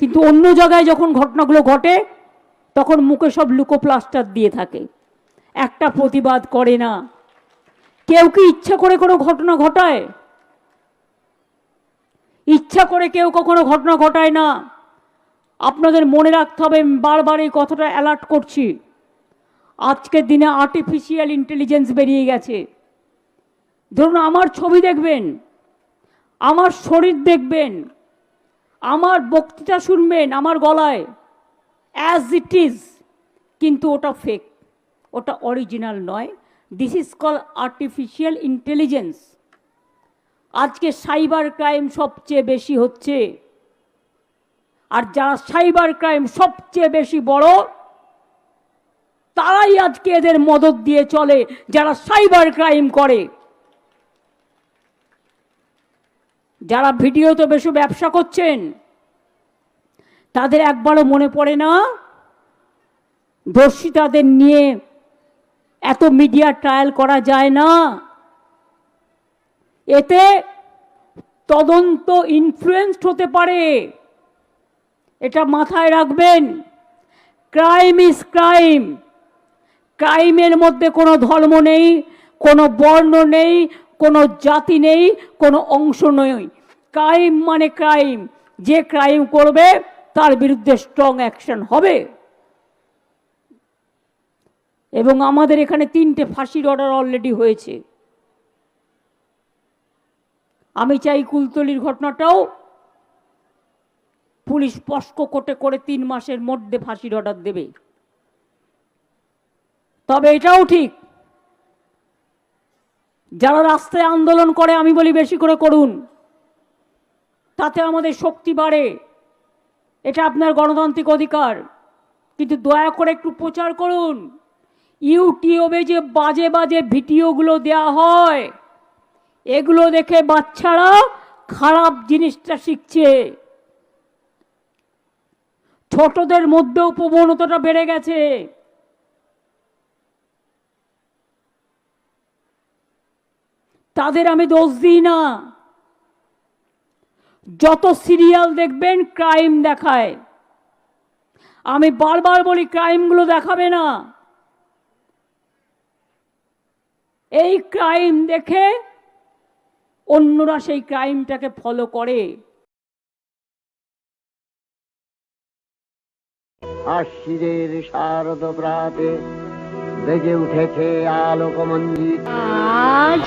কিন্তু অন্য জায়গায় যখন ঘটনাগুলো ঘটে, তখন মুখে সব লুকো প্লাস্টার দিয়ে থাকে। একটা প্রতিবাদ করে না। কেউ কি ইচ্ছা করে কোনো ঘটনা ঘটায়? ইচ্ছা করে কেউ কখনো ঘটনা ঘটায় না। আপনাদের মনে রাখতে হবে বারবার এই কথাটা অ্যালার্ট করছি। আজকের দিনে আর্টিফিশিয়াল ইন্টেলিজেন্স বেরিয়ে গেছে। ধরুন, আমার ছবি দেখবেন, আমার শরীর দেখবেন আমার বক্তৃতা শুনবেন আমার গলায়। অ্যাজ ইট ইজ কিন্তু ওটা ফেক ওটা অরিজিনাল নয়। This is call artificial intelligence আজকে সাইবার ক্রাইম সবচেয়ে বেশি হচ্ছে। আর যারা সাইবার ক্রাইম সবচেয়ে বেশি বড়, তারাই আজকে এদের মদত দিয়ে চলে। যারা সাইবার ক্রাইম করে। যারা ভিডিওতে বেশি ব্যবসা করছেন, তাদের একবারও মনে পড়ে না? দর্শিতাদের নিয়ে এত মিডিয়া ট্রায়াল করা যায় না? এতে তদন্ত ইনফ্লুয়েসড হতে পারে। এটা মাথায় রাখবেন। Crime is crime. ক্রাইমের মধ্যে কোনো ধর্ম নেই, কোনো বর্ণ নেই, কোনো জাতি নেই, কোনো অংশ নেই ক্রাইম মানে ক্রাইম যে ক্রাইম করবে, তার বিরুদ্ধে স্ট্রং অ্যাকশন হবে। এবং আমাদের এখানে তিনটে ফাঁসির অর্ডার অলরেডি হয়েছে। আমি চাই কুলতলির ঘটনাটাও পুলিশ পস্ক কোটে করে তিন মাসের মধ্যে ফাঁসির অর্ডার দেবে। তবে এটাও ঠিক, যারা রাস্তায় আন্দোলন করে, আমি বলি বেশি করে করুন। তাতে আমাদের শক্তি বাড়ে। এটা আপনার গণতান্ত্রিক অধিকার। কিন্তু দয়া করে একটু প্রচার করুন। ইউটিউবে যে বাজে বাজে ভিডিওগুলো দেয়া হয়, এগুলো দেখে বাচ্চারা খারাপ জিনিসটা শিখছে। ছোটদের মধ্যেও প্রবণতাটা বেড়ে গেছে। তাদের আমি দোষ দিই না। যত সিরিয়াল দেখবেন ক্রাইম দেখায়। আমি বারবার বলি ক্রাইমগুলো দেখাবে না। এই ক্রাইম দেখে অন্যরা সেই ক্রাইমটাকে ফলো করে। আশিদের শারদ প্রাতে বেজে উঠেছে আলোকমঞ্জিত। আজ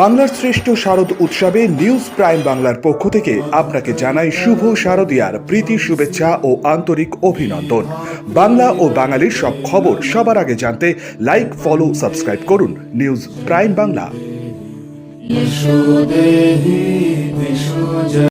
বাংলার শ্রেষ্ঠ শারদ উৎসবে নিউজ প্রাইম বাংলার পক্ষ থেকে আপনাকে জানাই শুভ শারদিয়ার প্রীতি, শুভেচ্ছা ও আন্তরিক অভিনন্দন। বাংলা ও বাঙালির সব খবর সবার আগে জানতে লাইক, ফলো, সাবস্ক্রাইব করুন নিউজ প্রাইম বাংলা।